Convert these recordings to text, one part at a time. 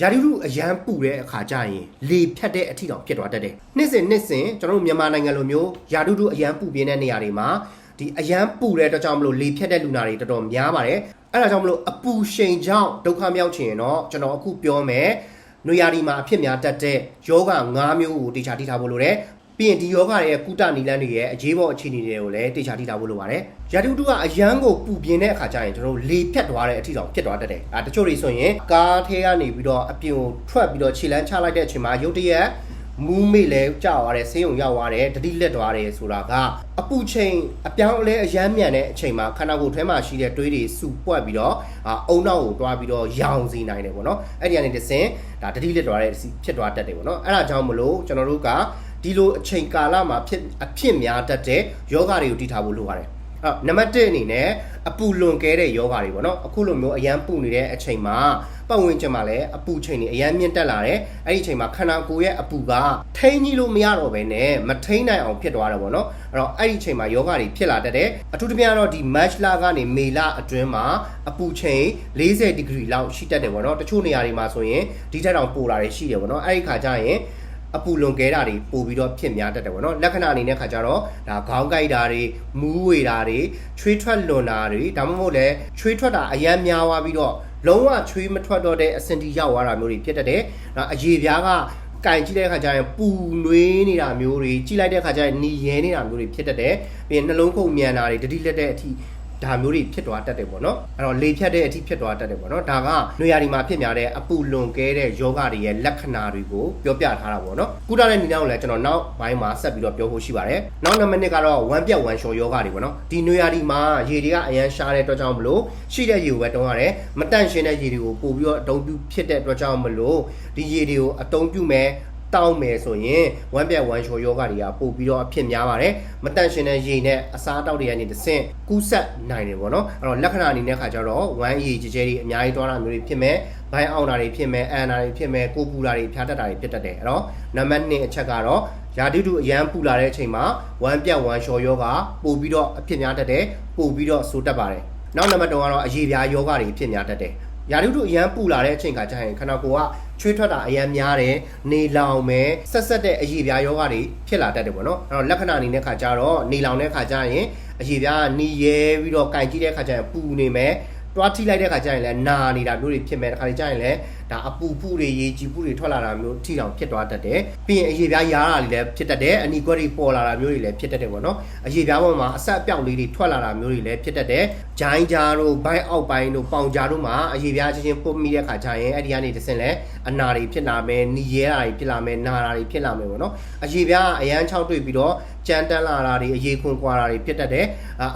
ရာသီဥတုအရန်ပူတဲ့အခါကျရင်လေဖြတ်တဲ့အထီတောင်ဖြစ်သွားတတ်တယ်။နှစ်စဉ်နှစ်စဉ်ကျွန်တော်တို့မြန်မာနိုင်ငံလိုမျိုးရာသီဥတုအရန်ပူပြင်းတဲ့နေရာတွေမှာဒီအရန်ပူတဲ့အတွက်ကြောင့်မလို့လေဖြတ်တဲ့လူနာတွေတော်တော်များပါတယ်။အဲ့ဒါကြောင့်မလို့အပူရှိန်ကြောင့်ဒုက္ခမြောက်ချင်ရင်တော့ကျွန်တော်အခုပြောမယ်။နွေရာသီမှာအဖြစ်များတတ်တဲ့ယောဂ၅မျိုးကိုတေချာတိထားဖို့လိုတယ်။ ပြီးရင်ဒီယောဂရဲ့ကုတနီလန်းတွေရဲ့အရေးပေါ်အခြေအနေတွေကိုလည်းတေချာတိထားဖို့လိုပါတယ်။ရာသီဥတုကအရန်ကိုပူပြင်းတဲ့အခါကျရင်ကျွန်တော်တို့လေဖြတ်သွားတဲ့အထီတောင်ဖြစ်သွားတတ်တယ်။အဲတချို့တွေဆိုရင်ကားထဲကနေပြီးတော့အပြင်ကိုထွက်ပြီးတော့ခြေလမ်းချလိုက်တဲ့အချိန်မှာရုတ်တရက်မူးမေ့လဲကြောက်ရတယ်ဆေးရုံရောက်သွားတယ်တတိလက်သွားတယ်ဆိုတာကအပူချိန်အပြောင်းအလဲအရမ်းမြန်တဲ့အချိန်မှာခန္ဓာကိုယ်ထဲမှာရှိတဲ့တွေးတွေစုပွက်ပြီးတော့အာအုံနောက်ကိုတွားပြီးတော့ရောင်စီနိုင်တယ်ပေါ့နော်အဲ့ဒီကနေတစ်ဆင့်ဒါတတိလက်သွားတဲ့ဖြစ်သွားတတ်တယ်ပေါ့နော်အဲ့ဒါကြောင့်မလို့ကျွန်တော်တို့က ဒီလိုအချိန်ကာလမှာဖြစ်အဖြစ်များတတ်တဲ့ယောဂတွေကိုတည်ထားဖို့လိုပါတယ်အဲ့နံပါတ်1အနေနဲ့အပူလွန်ကဲတဲ့ယောဂတွေပေါ့နော်အခုလိုမျိုးအရန်ပူနေတဲ့အချိန်မှာပတ်ဝန်းကျင်မှာလည်းအပူချိန်တွေအရန်မြင့်တက်လာတယ်အဲ့ဒီအချိန်မှာခန္ဓာကိုယ်ရဲ့အပူကထိန်းကြီးလို့မရတော့ဘဲနဲ့မထိန်းနိုင်အောင်ဖြစ်သွားတယ်ပေါ့နော်အဲ့တော့အဲ့ဒီအချိန်မှာယောဂတွေဖြစ်လာတတ်တယ်အထူးသဖြင့်ကတော့ဒီ match လကနေမေလအတွင်းမှာအပူချိန်40ဒီဂရီလောက်ရှိတတ်တယ်ပေါ့နော်တချို့နေရာတွေမှာဆိုရင်ဒီထက်တောင်ပိုလာတွေရှိတယ်ပေါ့နော်အဲ့ဒီခါကျရင် အပူလွန်ကဲတာတွေပို့ပြီးတော့ဖြစ်များတတ်တယ်ပေါ့နော်လက္ခဏာအနေနဲ့ခါကြတော့ဒါခေါင်းကိုက်တာတွေမူးဝေတာတွေချွေးထွက်လွန်တာတွေဒါမှမဟုတ်လည်းချွေးထွက်တာအယမ်းများသွားပြီးတော့လုံးဝချွေးမထွက်တော့တဲ့အဆင်တီရောက်သွားတာမျိုးတွေဖြစ်တတ်တယ်။ဒါအရေပြားကကင်ကြည့်တဲ့အခါကျရင်ပူနွေးနေတာမျိုးတွေကြည့်လိုက်တဲ့အခါကျရင်หนีရဲနေတာမျိုးတွေဖြစ်တတ်တယ်။ပြီးရင်နှလုံးခုန်မြန်တာတွေတတိလက်တဲ့အထိ ဒါမျိုးတွေဖြစ်သွားတတ်တယ်ပေါ့နော်အဲ့တော့လေဖြတ်တဲ့အထိဖြစ်သွားတတ်တယ်ပေါ့နော်ဒါကနွေရာသီမှာဖြစ်များတဲ့အပူလွန်ကဲတဲ့ယောဂတွေရဲ့လက္ခဏာတွေကိုပြောပြထားတာပေါ့နော်ကုသတဲ့နည်းလမ်းကိုလည်းကျွန်တော်နောက်ပိုင်းမှာဆက်ပြီးတော့ပြောဖို့ရှိပါတယ်နောက်နံပါတ်1ကတော့ဝမ်းပြက်ဝမ်းလျှော်ယောဂတွေပေါ့နော်ဒီနွေရာသီမှာရေတွေကအရန်ရှားတဲ့အတွက်ကြောင့်မလို့ရှိတဲ့ရေကိုပဲတုံးရတယ်မတန့်ရှင်းတဲ့ရေတွေကိုပို့ပြီးတော့အသုံးပြုဖြစ်တဲ့အတွက်ကြောင့်မလို့ဒီရေတွေကိုအသုံးပြုမယ် တောင်းမယ်ဆိုရင်ဝမ်းပြက်ဝမ်းလျှော်ယောဂတွေကပို့ပြီးတော့အဖြစ်များပါတယ်မတန့်ရှင်းတဲ့ရေနဲ့အစားတောက်တွေကနေတစ်ဆင့်ကူးဆက်နိုင်တယ်ပေါ့နော်အဲ့တော့လက္ခဏာအနေနဲ့ခါကျတော့ဝမ်းရည်ကြဲကြဲတွေအများကြီးတွားတာမျိုးတွေဖြစ်မယ်ဘိုင်းအောင်တာတွေဖြစ်မယ်အန်တာတွေဖြစ်မယ်ကိုပူတာတွေဖြားတတ်တာတွေဖြစ်တတ်တယ်အဲ့တော့နံပါတ်1အချက်ကတော့ယာတိတုအရန်ပူလာတဲ့အချိန်မှာဝမ်းပြက်ဝမ်းလျှော်ယောဂပို့ပြီးတော့အဖြစ်များတတ်တယ်ပို့ပြီးတော့ဆိုးတတ်ပါတယ်နောက်နံပါတ်2ကတော့အရေပြားယောဂတွေဖြစ်များတတ်တယ် ရာသီဥတုအရန်ပူလာတဲ့အချိန်ကကြာရင်ခန္ဓာကိုယ်ကချွေးထွက်တာအရန်များတယ်နေလောင်မယ်ဆက်ဆက်တဲ့အရေပြားယောဂတွေဖြစ်လာတတ်တယ်ပေါ့နော်အဲ့တော့လက္ခဏာအနေနဲ့ခါကြတော့နေလောင်တဲ့ခါကျရင်အရေပြားကနီးရဲပြီးတော့ကင်ကြည့်တဲ့ခါကျရင်ပူနေမယ်တွားထိလိုက်တဲ့ခါကျရင်လည်းနာနေတာမျိုးတွေဖြစ်မယ်တခါလေကျရင်လည်း ဒါအပူဖူတွေရေကြည်ဖူတွေထွက်လာတာမျိုးထိတောင်ဖြစ်သွားတတ်တယ်ပြီးရင်အရေပြားရားတာတွေလည်းဖြစ်တတ်တယ်အနီကွက်တွေပေါ်လာတာမျိုးတွေလည်းဖြစ်တတ်တယ်ပေါ့နော်အရေပြားပေါ်မှာအဆက်အပြောက်လေးတွေထွက်လာတာမျိုးတွေလည်းဖြစ်တတ်တယ်ဂျိုင်းကြားတို့ဘိုင်းအောက်ပိုင်းတို့ပေါင်ကြားတို့မှာအရေပြားချင်းချင်းပုတ်မိတဲ့ခါကျရင်အဲ့ဒီကနေတစ်ဆင့်လဲအနာတွေဖြစ်လာမယ်နီရဲတာတွေဖြစ်လာမယ်နာတာတွေဖြစ်လာမယ်ပေါ့နော်အရေပြားကအရန်ချောက်တွေ့ပြီးတော့ကြမ်းတမ်းလာတာတွေအရေခွန်ကွာတာတွေဖြစ်တတ်တယ်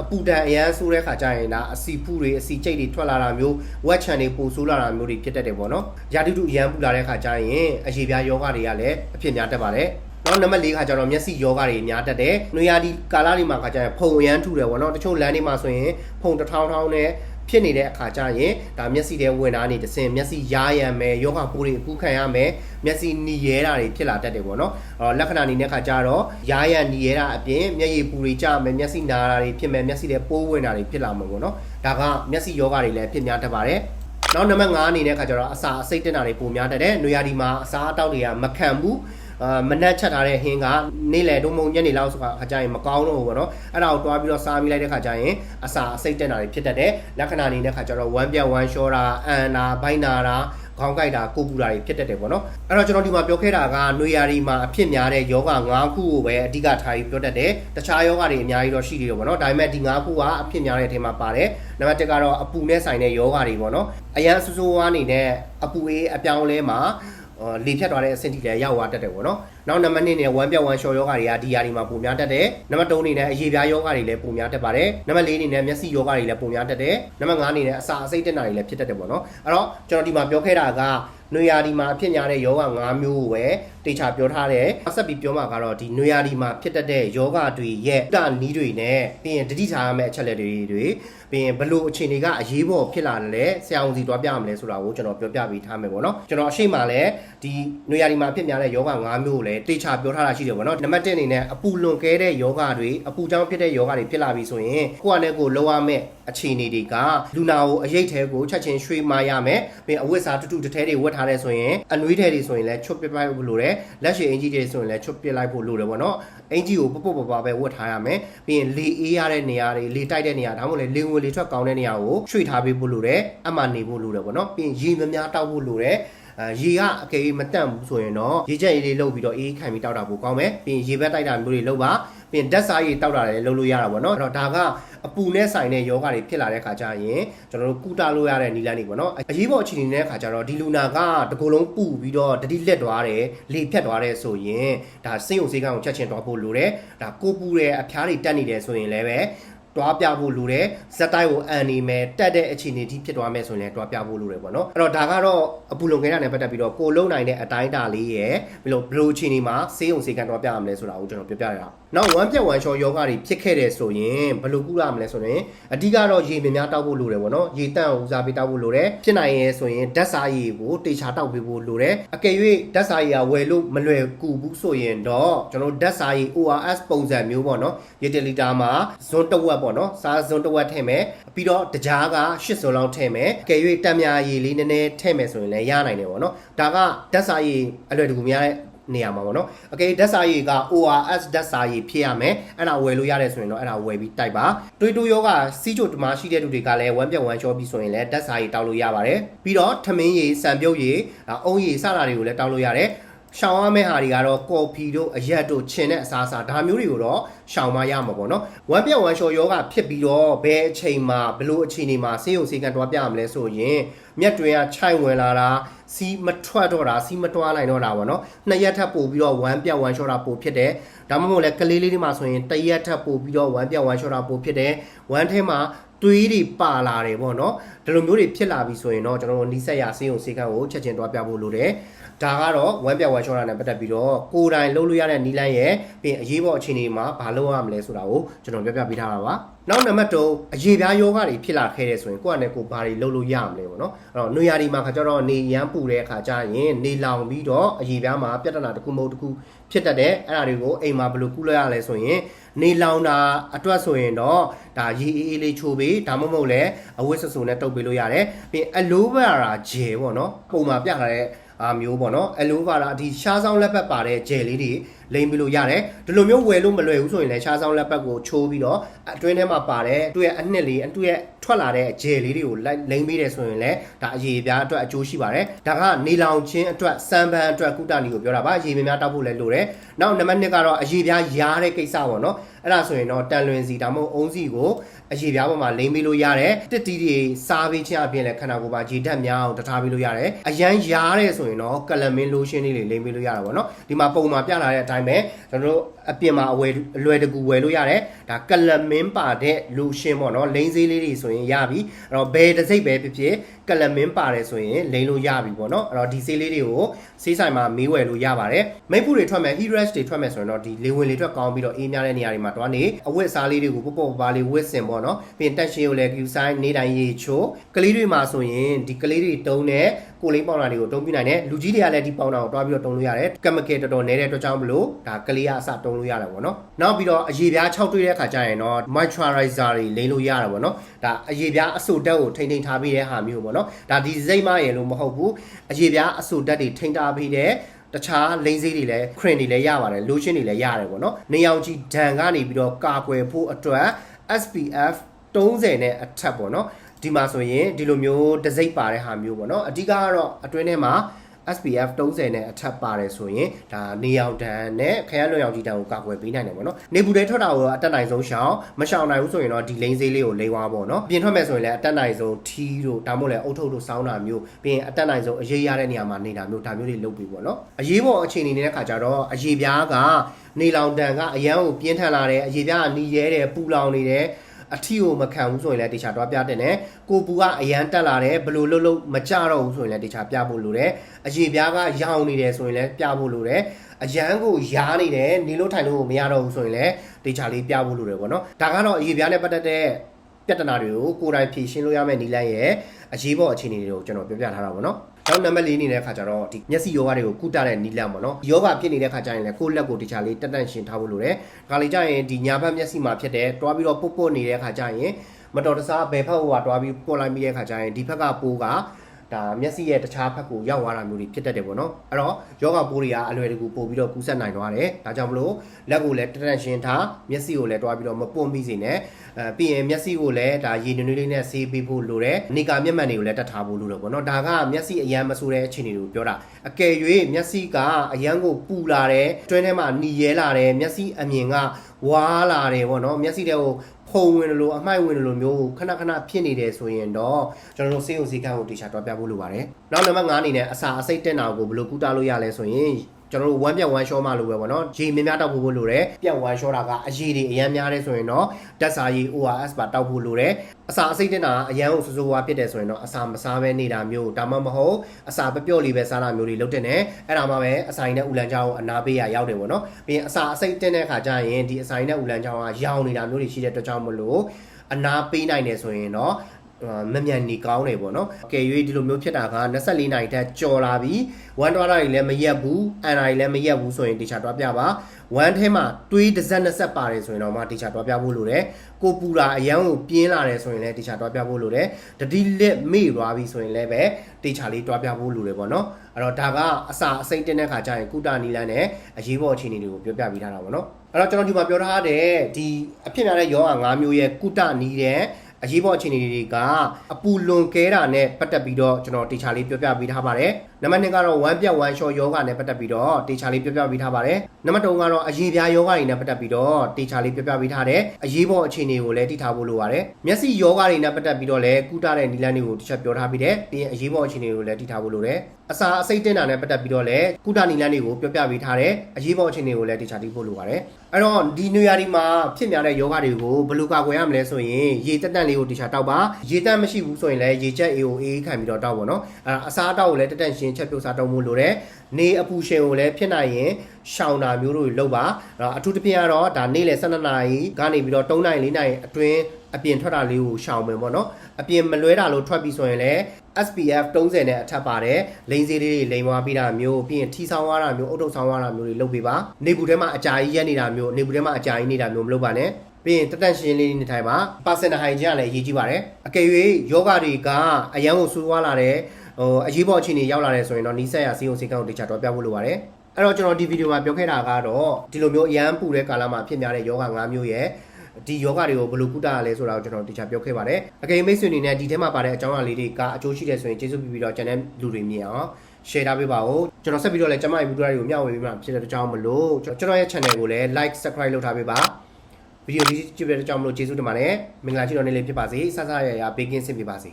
အပူတန်အရန်ဆိုးတဲ့ခါကျရင်ဒါအစီဖူတွေအစီကျိတ်တွေထွက်လာတာမျိုးဝက်ချန်တွေပိုဆိုးလာတာမျိုးတွေဖြစ်တတ်တယ်ပေါ့နော်ရာတိတုအရန်ပူလာတဲ့ခါကျရင်အရေပြားယောဂတွေကလည်းအဖြစ်များတတ်ပါတယ်နောက်နံပါတ်၄ခါကျတော့မျက်စိယောဂတွေများတတ်တယ်။နွေရာသီကာလတွေမှာခါကျရင်ဖုံရမ်းထူတယ်ပေါ့နော်။တချို့လမ်းတွေမှာဆိုရင်ဖုံတစ်ထောင်ထောင်နဲ့ဖြစ်နေတဲ့အခါကျရင်ဒါမျက်စိထဲဝင်တာနေတစင်မျက်စိရားရံမယ်ယောဂပိုးတွေအခုခံရမယ်မျက်စိနီရဲတာတွေဖြစ်လာတတ်တယ်ပေါ့နော်အော်လက္ခဏာအနေနဲ့ခါကျတော့ရားရံနီရဲတာအပြင်မျက်ရည်ပူတွေကျမယ်မျက်စိနာတာတွေဖြစ်မယ်မျက်စိထဲပိုးဝင်တာတွေဖြစ်လာမှာပေါ့နော်ဒါကမျက်စိယောဂတွေလည်းဖြစ်များတတ်ပါတယ် နောက်နံပါတ်5အနေနဲ့ခါကျတော့အစာအစိတ်တက်တာတွေပုံများတတ်တယ်။နွေရာသီမှာအစာအတောက်တွေကမခံဘူးအာမနက်ချက်ထားတဲ့ဟင်းကနေ့လယ်တို့မုံညနေလောက်ဆိုခါကျရင်မကောင်းတော့ဘူးပေါ့နော်အဲ့ဒါကိုတွားပြီးတော့စားမိလိုက်တဲ့ခါကျရင်အစာအစိတ်တက်တာတွေဖြစ်တတ်တယ်လက္ခဏာအနေနဲ့ခါကျတော့ဝမ်းပြက်ဝမ်းလျှောတာအန်နာဘိုင်းနာတာ ခေါင်းကိုက်တာကိုပူတာတွေဖြစ်တတ်တယ်ပေါ့နော်အဲ့တော့ကျွန်တော်ဒီမှာပြောခဲ့တာကနွေရာသီမှာအဖြစ်များတဲ့ယောဂ၅ခုကိုပဲအဓိကထားပြီးပြောတတ်တယ်တခြားယောဂတွေအများကြီးတော့ရှိသေးတယ်ပေါ့နော်ဒါပေမဲ့ဒီ၅ခုကအဖြစ်များတဲ့အထဲမှာပါတယ်နံပါတ်1ကတော့အပူနဲ့ဆိုင်တဲ့ယောဂတွေပေါ့နော်အရန်ဆူဆူဝါးအနေနဲ့အပူအေးအပြောင်းလဲမှာလေဖြတ်သွားတဲ့အဆင့်ထိလည်းရောက်သွားတတ်တယ်ပေါ့နော်။ နောက်နံပါတ်2နဲ့ဝမ်းပြောက်ဝမ်းလျှော်ယောဂတွေကဒီယာဒီမှာပုံများတတ်တယ်။နံပါတ်3အနေနဲ့အရေပြားယောဂတွေလည်းပုံများတတ်ပါတယ်။နံပါတ်4အနေနဲ့မျက်စိယောဂတွေလည်းပုံများတတ်တယ်။နံပါတ်5အနေနဲ့အစာအစိတ်တက်တာတွေလည်းဖြစ်တတ်တယ်ပေါ့နော်။အဲ့တော့ကျွန်တော်ဒီမှာပြောခဲ့တာကနွေရာသီမှာဖြစ်များတဲ့ယောဂ၅မျိုးကိုပဲတေချာပြောထားတယ်။ဆက်ပြီးပြောမှာကတော့ဒီနွေရာသီမှာဖြစ်တတ်တဲ့ယောဂတွေရဲ့တနီးတွေနဲ့ပြီးရင်တတိထားရမယ့်အချက်လက်တွေတွေပြီးရင်ဘလို့အခြေအနေကအရေးပေါ်ဖြစ်လာတယ်လဲဆရာဝန်စီတွားပြရမလဲဆိုတာကိုကျွန်တော်ပြောပြပေးထားမယ်ပေါ့နော်ကျွန်တော်အရှိမလဲဒီနွေရာသီမှာဖြစ်များတဲ့ယောဂ၅မျိုးကိုလည်းတေချာပြောထားတာရှိတယ်ပေါ့နော်နံပါတ်1အနေနဲ့အပူလွန်ကဲတဲ့ယောဂတွေအပူကြောင့်ဖြစ်တဲ့ယောဂတွေဖြစ်လာပြီဆိုရင်ကိုယ့်အနေကိုလိုရမယ့်အခြေအနေတွေကလူနာကိုအရေးထဲကိုချက်ချင်းရွှေ့မရမယ်ပြီးအဝတ်စားတူတူတထဲတွေဝတ်ထားတဲ့ဆိုရင်အနွေးထဲတွေဆိုရင်လည်းချွတ်ပစ်လိုက်ဖို့လိုတယ်လက်ရှိအင်ကြီးတွေဆိုရင်လည်းချွတ်ပစ်လိုက်ဖို့လိုတယ်ပေါ့နော်အင်ကြီးကိုပုတ်ပုတ်ပပပဲဝတ်ထားရမယ်ပြီးရင်လေအေးရတဲ့နေရာတွေလေတိုက်တဲ့နေရာဒါမှမဟုတ်လေလေဝင်လေထွက်ကောင်းတဲ့နေရာကိုရွှေ့ထားပေးဖို့လိုတယ်အမှနေဖို့လိုတယ်ပေါ့နော်ပြီးရင်ရေမများတောက်ဖို့လိုတယ်အဲ ရေကအကယ်၍မတန့်ဘူးဆိုရင်တော့ရေချက်ရေးလေးလုပ်ပြီးတော့အေးခံပြီးတောက်တာပိုကောင်းမယ်ပြီးရင်ရေဘက်တိုက်တာမျိုးတွေလုပ်ပါပြီးရင်ဓာတ်စားရည်တောက်တာလည်းလုပ်လို့ရတာပေါ့နော်အဲ့တော့ဒါကအပူနဲ့ဆိုင်တဲ့ယောဂတွေဖြစ်လာတဲ့ခါကျရင်ကျွန်တော်တို့ကုတလို့ရတဲ့နီလန်းတွေပေါ့နော်အရေးပေါ်အခြေအနေတဲ့ခါကျတော့ဒီလူနာကတကူလုံးပူပြီးတော့တတိလက်သွားတယ်လေဖြတ်သွားတယ်ဆိုရင်ဒါစိတ်ုံစေးကန်းကိုချက်ချင်းသွားဖို့လိုတယ်ဒါကိုပူတဲ့အဖျားတွေတက်နေတယ်ဆိုရင်လည်းပဲ တွားပြဖို့လိုတယ်ဇက်တိုင်းကိုအန်နေမယ်တက်တဲ့အခြေအနေထိဖြစ်သွားမယ်ဆိုရင်လည်းတွားပြဖို့လိုတယ်ပေါ့နော်အဲ့တော့ဒါကတော့အပူလုံခဲတာနဲ့ပတ်သက်ပြီးတော့ကိုလုံနိုင်တဲ့အတိုင်းအတာလေးရယ်ဘယ်လိုဘယ်လိုအခြေအနေမှာစေးုံစေးကန်တွားပြရမလဲဆိုတာကိုကျွန်တော်ပြောပြရအောင် နောက်ဝမ်းပြက်ဝမ်းလျှောယောဂတွေဖြစ်ခဲ့တယ်ဆိုရင်ဘယ်လိုကုရမလဲဆိုရင်အဓိကတော့ရေများများတောက်ဖို့လိုတယ်ပေါ့နော်ရေတန့်ဦးစားပေးတောက်ဖို့လိုတယ်ဖြစ်နိုင်ရဲဆိုရင်ဓာတ်စားရည်ကိုတေချာတောက်ပေးဖို့လိုတယ်အကယ်၍ဓာတ်စားရည်ကဝယ်လို့မလွယ်ကူဘူးဆိုရင်တော့ကျွန်တော်ဓာတ်စားရည် ORS ပုံစံမျိုးပေါ့နော်ရေတလီတာမှာဇွန်တစ်ဝက်ပေါ့နော်စားဇွန်တစ်ဝက်ထည့်မယ်ပြီးတော့တကြားက8ဇွန်လောက်ထည့်မယ်အကယ်၍တံမြာရည်လေးနည်းနည်းထည့်မယ်ဆိုရင်လည်းရနိုင်တယ်ပေါ့နော်ဒါကဓာတ်စားရည်အလွယ်တကူများတဲ့ နေရာမှာပေါ့နော်အကယ်ဓာတ်စာရည်က ORS ဓာတ်စာရည်ဖြစ်ရမယ်အဲ့ဒါဝယ်လို့ရတယ်ဆိုရင်တော့အဲ့ဒါဝယ်ပြီးတိုက်ပါတွေးတိုးယောဂစီးချိုတမရှိတဲ့လူတွေကလည်းဝမ်းပြက်ဝမ်းချောပြီးဆိုရင်လည်းဓာတ်စာရည်တောက်လို့ရပါတယ်ပြီးတော့ထမင်းရည်စံပြုတ်ရည်အုံးရည်စတာတွေကိုလည်းတောက်လို့ရတယ်ရှောင်ရမယ့်ဟာတွေကတော့ကော်ဖီတို့အရက်တို့ချင်တဲ့အစားအစာဒါမျိုးတွေကိုတော့ရှောင်မရမှာပေါ့နော်ဝမ်းပြက်ဝမ်းလျှော်ယောဂဖြစ်ပြီးတော့ဘယ်အချိန်မှာဘယ်လိုအချိန်တွေမှာဆေးရုံဆေးကန်တွားပြရမလဲဆိုရင်မြက်တွင်ကခြိုက်ဝင်လာတာ စီးမထွက်တော့တာစီးမတွားနိုင်တော့တာပေါ့နော်နှစ်ရက်ထပ်ပို့ပြီးတော့ဝမ်းပြက်ဝမ်းလျှော်တာပို့ဖြစ်တယ်ဒါမှမဟုတ်လည်းကလေးလေးတွေမှာဆိုရင်တစ်ရက်ထပ်ပို့ပြီးတော့ဝမ်းပြက်ဝမ်းလျှော်တာပို့ဖြစ်တယ်ဝမ်းထဲမှာသွေးတွေပါလာတယ်ပေါ့နော်ဒီလိုမျိုးတွေဖြစ်လာပြီဆိုရင်တော့ကျွန်တော်တို့နီးစက်ရဆေးရုံဆေးကန်းကိုချက်ချင်းတွားပြဖို့လိုတယ်ဒါကတော့ဝမ်းပြဝမ်းချောတာနဲ့ပတ်သက်ပြီးတော့ကိုယ်တိုင်လှုပ်လို့ရတဲ့နီလန်းရဲ့ပြီးအရေးပေါ်အခြေအနေမှာဘာလုပ်ရမလဲဆိုတာကိုကျွန်တော်ပြပြပေးထားတာပါ နောက်နံပါတ်3အရေးပြားယောဂတွေဖြစ်လာခဲ့တဲ့ဆိုရင်ကိုယ့်အနေကိုယ်ဘာတွေလုပ်လို့ရမလဲပေါ့နော်အဲ့တော့နွေရာဒီမှာခါကျတော့နေရမ်းပူတဲ့အခါကျရင်နေလောင်ပြီးတော့အရေးပြားမှာပြဿနာတစ်ခုမဟုတ်တစ်ခုဖြစ်တတ်တယ်အဲ့ဒါတွေကိုအိမ်မှာဘယ်လိုကုလို့ရလဲဆိုရင်နေလောင်တာအတွက်ဆိုရင်တော့ဒါရေအေးအေးလေးချိုးပေးဒါမှမဟုတ်လည်းအဝတ်ဆဆူနဲ့တုပ်ပေးလို့ရတယ်ပြီးအလိုဗရာဂျယ်ပေါ့နော်ပုံမှာပြထားတဲ့အာမျိုးပေါ့နော်အလိုဗရာဒီရှားဆောင်လက်ပတ်ပါတဲ့ဂျယ်လေးတွေလိမ့်ပြီးလို့ရတယ်ဒီလိုမျိုးဝယ်လို့မလွယ်ဘူးဆိုရင်လည်းရှားဆောင်လက်ပတ်ကိုချိုးပြီးတော့အတွင်းထဲမှာပါတဲ့သူ့ရဲ့အနှစ်လေးသူ့ရဲ့ထွက်လာတဲ့ဂျယ်လေးတွေကိုလိုက်လိမ့်ပြီးတယ်ဆိုရင်လည်းဒါအရေးပြားအတွက်အကျိုးရှိပါတယ်ဒါကနေလောင်ချင်းအတွက်စံပန်အတွက်ကုတနီကိုပြောတာပါရေများများတောက်ဖို့လည်းလိုတယ်နောက်နံပါတ်2ကတော့အရေးပြားရားတဲ့ကိစ္စပေါ့နော်အဲ့ဒါဆိုရင်တော့တန်လွင်စီဒါမှမဟုတ်အုံးစီကိုအရေပြားပေါ်မှာလိမ့်ပေးလို့ရတယ်တစ်တီတွေစားပေးခြင်းအပြင်လည်းခန္ဓာကိုယ်ပါရေဓာတ်များအောင်တထားပေးလို့ရတယ်အရန်ရားတဲ့ဆိုရင်တော့ကလမင်းလိုရှင်းလေးတွေလိမ့်ပေးလို့ရတာပေါ့နော်ဒီမှာပုံမှာပြလာတဲ့အတိုင်းပဲကျွန်တော်တို့အပြင်မှာအဝယ်အလွယ်တကူဝယ်လို့ရတယ်ဒါကလမင်းပါတဲ့လိုရှင်းပေါ့နော်လိမ့်စေးလေးတွေဆိုရင်ရပြီအဲ့တော့ဘယ်တစ်စိတ်ပဲဖြစ်ဖြစ်ကလမင်းပါတယ်ဆိုရင်လိမ့်လို့ရပြီပေါ့နော်အဲ့တော့ဒီဆေးလေးတွေကိုဆေးဆိုင်မှာမေးဝယ်လို့ရပါတယ်မိတ်ဖူတွေထွက်မယ် heat တွေထွက်မယ်ဆိုရင်တော့ဒီလေဝင်လေထွက်ကောင်းပြီးတော့အေးများတဲ့နေရာတွေမှာတွားနေအဝတ်စားလေးတွေကိုပေါ့ပေါ့ပါလေးဝတ်စင်ပေါ့နော်ပြီးရင်တက်ရှင်ကိုလည်း Q sign နေတိုင်းရေချိုးကလေးတွေမှာဆိုရင်ဒီကလေးတွေတုံးတဲ့ကိုလိမ့်ပေါင်တာတွေကိုတုံးပြနိုင်တယ်လူကြီးတွေကလည်းဒီပေါင်တာကိုတွားပြီးတော့တုံးလို့ရတယ်ကမကယ်တော်တော်နေတဲ့အတွက်ကြောင့်မလို့ဒါကလေးကအစတုံးလို့ရတယ်ပေါ့နော်နောက်ပြီးတော့အရေပြား6တွေ့တဲ့အခါကျရင်တော့ moisturizer တွေလိမ့်လို့ရတယ်ပေါ့နော်ဒါအရေပြားအဆူတက်ကိုထိမ့်ထိမ့်ထားပြီးတဲ့ဟာမျိုးပေါ့နော်ဒါဒီစိတ်မရလို့မဟုတ်ဘူးအရေပြားအဆူတက်တွေထိမ့်ထားပြီးတဲ့တခြားလိမ့်စေးတွေလည်းခရင်တွေလည်းရပါတယ်လိုရှင်းတွေလည်းရတယ်ပေါ့နော်နေအောင်ကြီးဒဏ်ကနေပြီးတော့ကာကွယ်ဖို့အတွက် SPF 30နဲ့အထက်ပေါ့နော်ဒီမှာဆိုရင်ဒီလိုမျိုးတစိမ့်ပါတဲ့ဟာမျိုးပေါ့နော်အဓိကကတော့အတွင်းထဲမှာ SPF 30နဲ့အထက်ပါတယ်ဆိုရင်ဒါနေအောင်တန်းနဲ့ခရမ်းလွန်ရောင်ကြီးတန်းကိုကာကွယ်ပေးနိုင်တယ်ပေါ့နော်နေပူတဲ့ထွက်တာကိုအတက်နိုင်ဆုံးရှောင်းမရှောင်နိုင်ဘူးဆိုရင်တော့ဒီလိန်ဆေးလေးကိုလိန်သွားပေါ့နော်ပြင်ထွက်မယ်ဆိုရင်လည်းအတက်နိုင်ဆုံးထီးတို့ဒါမှမဟုတ်လည်းအုတ်ထုတ်တို့စောင်းတာမျိုးပြီးရင်အတက်နိုင်ဆုံးအရေးရတဲ့နေရာမှာနေတာမျိုးဒါမျိုးတွေလုပ်ပြီးပေါ့နော်အရေးပေါ်အခြေအနေနေတဲ့ခါကျတော့အရေးပြားကနေလောင်တန်ကအရန်ကိုပြင်းထန်လာတယ်အရေးပြားကနီရဲတယ်ပူလောင်နေတယ် အထီကိုမခံဘူးဆိုရင်လည်းတေချာတွားပြတင်တယ်ကိုပူကအရန်တက်လာတယ်ဘလို့လှုပ်လှုပ်မကြတော့ဘူးဆိုရင်လည်းတေချာပြဖို့လိုတယ်အရေပြားကရောင်နေတယ်ဆိုရင်လည်းပြဖို့လိုတယ်အရန်ကိုရားနေတယ်နေလို့ထိုင်လို့မရတော့ဘူးဆိုရင်လည်းတေချာလေးပြဖို့လိုတယ်ပေါ့နော်ဒါကတော့အရေပြားနဲ့ပတ်သက်တဲ့ပြဿနာတွေကိုကိုယ်တိုင်ဖြေရှင်းလို့ရမယ့်နည်းလမ်းရဲ့အရေးပေါ်အခြေအနေတွေကိုကျွန်တော်ပြောပြထားတာပေါ့နော် နောက်နံပါတ်၄နေတဲ့ခါကျတော့ဒီမျက်စိယောဂတွေကိုကုတတဲ့နီလန်ပေါ့နော်ယောဂဖြစ်နေတဲ့ခါကျရင်လည်းကိုယ့်လက်ကိုတခြားလေးတက်တန့်ရှင်းထားဖို့လိုတယ်။ဒါလေးကျရင်ဒီညာဘက်မျက်စိမှာဖြစ်တဲ့တွားပြီးတော့ပုတ်ပုတ်နေတဲ့ခါကျရင်မတော်တဆဘယ်ဖက်ဟိုကတွားပြီးပေါ်လိုက်ပြီးတဲ့ခါကျရင်ဒီဖက်ကပိုးက ဒါမျက်စိရဲ့တခြားဖက်ကိုရောက်သွားတာမျိုးတွေဖြစ်တတ်တယ်ပေါ့နော်အဲ့တော့ယောဂပိုးတွေကအလွယ်တကူပို့ပြီးတော့ကူးစက်နိုင်သွားတယ်ဒါကြောင့်မလို့လက်ကိုလည်းတတန့်ရှင်းထားမျက်စိကိုလည်းတွားပြီးတော့မပွန့်ပြီးစေနဲ့အဲပြီးရင်မျက်စိကိုလည်းဒါရေနွေးနွေးလေးနဲ့ဆေးပေးဖို့လိုတယ်နေကာမျက်မှန်တွေကိုလည်းတတ်ထားဖို့လိုတယ်ပေါ့နော်ဒါကမျက်စိအရန်မဆိုးတဲ့အခြေအနေတွေကိုပြောတာအကယ်၍မျက်စိကအရန်ကိုပူလာတယ်တွင်းထဲမှာหนีရဲလာတယ်မျက်စိအမြင်က ဝါလာတယ်ပေါ့နော်မျက်စိတဲ့ကိုဖုံဝင်လို့အမိုက်ဝင်လို့မျိုးခဏခဏဖြစ်နေတယ်ဆိုရင်တော့ကျွန်တော်တို့စေးုံစည်းကမ်းကိုတေချာတွားပြဖို့လိုပါတယ်နောက်နံပါတ်9အနေနဲ့အစာအစိတ်တက်တာကိုဘယ်လိုကုသလို့ရလဲဆိုရင် ကျွန်တော်တို့ဝမ်းပြက်ဝမ်းလျှောမှလို့ပဲပေါ့နော်ရေများများတောက်ဖို့ဖို့လိုတယ်ပြက်ဝမ်းလျှောတာကအရေးတွေအရန်များတယ်ဆိုရင်တော့ဓာတ်စာရည် ORS ပါတောက်ဖို့လိုတယ်အစာအစိတ်တက်တာအရန်ကိုစိုးစိုးဝါးဖြစ်တယ်ဆိုရင်တော့အစာမစားဘဲနေတာမျိုးဒါမှမဟုတ်အစာပျော့လေးပဲစားတာမျိုးတွေလုပ်တဲ့နဲ့အဲ့ဒါမှပဲအစာရည်နဲ့ဥလန်ချောင်းကိုအနာပေးရရောက်တယ်ပေါ့နော်ပြီးရင်အစာအစိတ်တက်တဲ့ခါကျရင်ဒီအစာရည်နဲ့ဥလန်ချောင်းကရောင်နေတာမျိုးတွေရှိတဲ့အတွက်ကြောင့်မလို့အနာပေးနိုင်တယ်ဆိုရင်တော့ မမြန်နေကောင်းတယ်ပေါ့နော်။ကယ်၍ဒီလိုမျိုးဖြစ်တာက24နာရီထက်ကြော်လာပြီ။ဝမ်းတွားတာတွေလည်းမရက်ဘူး။အန်နာတွေလည်းမရက်ဘူးဆိုရင်တေချာတွားပြပါ။ဝမ်းထဲမှာတွေးတစ်စက်နှစ်စက်ပါတယ်ဆိုရင်တော့မှတေချာတွားပြဖို့လိုတယ်။ကိုပူတာအရန်ကိုပြင်းလာတယ်ဆိုရင်လည်းတေချာတွားပြဖို့လိုတယ်။တတိလက်မေ့သွားပြီဆိုရင်လည်းပဲတေချာလေးတွားပြဖို့လိုတယ်ပေါ့နော်။အဲ့တော့ဒါကအစာအစိမ့်တင်တဲ့ခါကျရင်ကုတာနီလန်းနဲ့အရေးပေါ်အခြေအနေတွေကိုပြောပြပေးထားတာပေါ့နော်။အဲ့တော့ကျွန်တော်ဒီမှာပြောထားတဲ့ဒီအဖြစ်များတဲ့ယောဂ၅မျိုးရဲ့ကုတနီးတဲ့ အရေးပေါ်အခြေအနေတွေကအပူလွန်ကဲတာနဲ့ပတ်သက်ပြီးတော့ကျွန်တော်တေချာလေးပြောပြပေးထားပါတယ်။ နံပါတ်2ကတော့ဝမ်းပြက်ဝမ်းလျှော်ယောဂနဲ့ပတ်သက်ပြီးတော့တေချာလေးပြောပြပေးထားပါတယ်။နံပါတ်3ကတော့အရေးပြားယောဂတွေနဲ့ပတ်သက်ပြီးတော့တေချာလေးပြောပြပေးထားတယ်။အရေးပေါ်အခြေအနေကိုလည်းသိထားဖို့လိုပါတယ်။မျက်စိယောဂတွေနဲ့ပတ်သက်ပြီးတော့လည်းကုသတဲ့နည်းလမ်းတွေကိုတစ်ချက်ပြောထားပြီးတယ်။ပြီးရင်အရေးပေါ်အခြေအနေကိုလည်းသိထားဖို့လိုတယ်။အစာအစိတ်တင်တာနဲ့ပတ်သက်ပြီးတော့လည်းကုသနည်းလမ်းတွေကိုပြောပြပေးထားတယ်။အရေးပေါ်အခြေအနေကိုလည်းတေချာသိဖို့လိုပါတယ်။အဲ့တော့ဒီနေရာဒီမှာဖြစ်များတဲ့ယောဂတွေကိုဘယ်လိုကာကွယ်ရမလဲဆိုရင်ရေတက်တက်လေးကိုတေချာတောက်ပါ။ရေတက်မရှိဘူးဆိုရင်လည်းရေချက် AOA ခံပြီးတော့တောက်ပါတော့။အဲ့အစားအတောက်ကိုလည်းတက်တက်ရှင်းချက်ပြုတ်စားတောက်မှုလိုတယ်။နေအပူရှင်ကိုလည်းဖြစ်နိုင်ရင်ရှောင်တာမျိုးတို့လုပ်ပါ။အဲ့တော့အထူးသဖြင့်ကတော့ဒါနေ့လယ်12နာရီကနေပြီးတော့3နာရီ4နာရီအတွင်းအပြင်ထွက်တာလေးကိုရှောင်မယ်ပေါ့နော်။အပြင်မလွဲတာလို့ထွက်ပြီးဆိုရင်လည်း SPF 30နဲ့အထက်ပါတယ်လိန်စေးလေးတွေလိန်သွားပြီးတာမျိုးပြီးရင်ထီဆောင်သွားတာမျိုးအုတ်ထုပ်ဆောင်သွားတာမျိုးတွေလုပ်ပေးပါနေဘူးထဲမှာအကြာကြီးရက်နေတာမျိုးနေဘူးထဲမှာအကြာကြီးနေတာမျိုးမလုပ်ပါနဲ့ပြီးရင်တက်တက်ရှင်းလေးနေထိုင်ပါ personal hygiene ကလည်းအရေးကြီးပါတယ်အကယ်၍ယောဂတွေကအရန်ကိုဆူသွားလာတဲ့ ဟိုအရေးပေါ်အခြေအနေရောက်လာတယ်ဆိုရင်တော့နီးစက်ရစီယုံစီကံကိုတခြားတော့ပြဖို့လိုပါတယ်အဲ့တော့ကျွန်တော်ဒီဗီဒီယိုမှာပြောခဲ့တာကတော့ဒီလိုမျိုးအရန်ပူတဲ့ကာလမှာဖြစ်များတဲ့ယောဂ၅မျိုးရဲ့ဒီယောဂတွေကိုဘယ်လိုကုသရလဲဆိုတာကိုကျွန်တော်တခြားပြောခဲ့ပါတယ်အကယ်မိတ်ဆွေအနေနဲ့ဒီထဲမှာပါတဲ့အကြောင်းအရာလေးတွေကအကျိုးရှိတယ်ဆိုရင်ကျေးဇူးပြုပြီးတော့ကျန်တဲ့လူတွေမြင်အောင် share ထားပေးပါဦးကျွန်တော်ဆက်ပြီးတော့လည်းကျမရဲ့ဗီဒီယိုတွေကိုမျှဝေပေးမှာဖြစ်တဲ့အကြောင်းမလို့ကျွန်တော်ရဲ့ channel ကိုလည်း like subscribe လုပ်ထားပေးပါဗီဒီယိုလေးကြည့်ပြတဲ့အကြောင်းမလို့ကျေးဇူးတင်ပါတယ်မင်္ဂလာရှိတော်နေ့လေးဖြစ်ပါစေဆဆရရဘေးကင်းဆင်ပြေပါစေ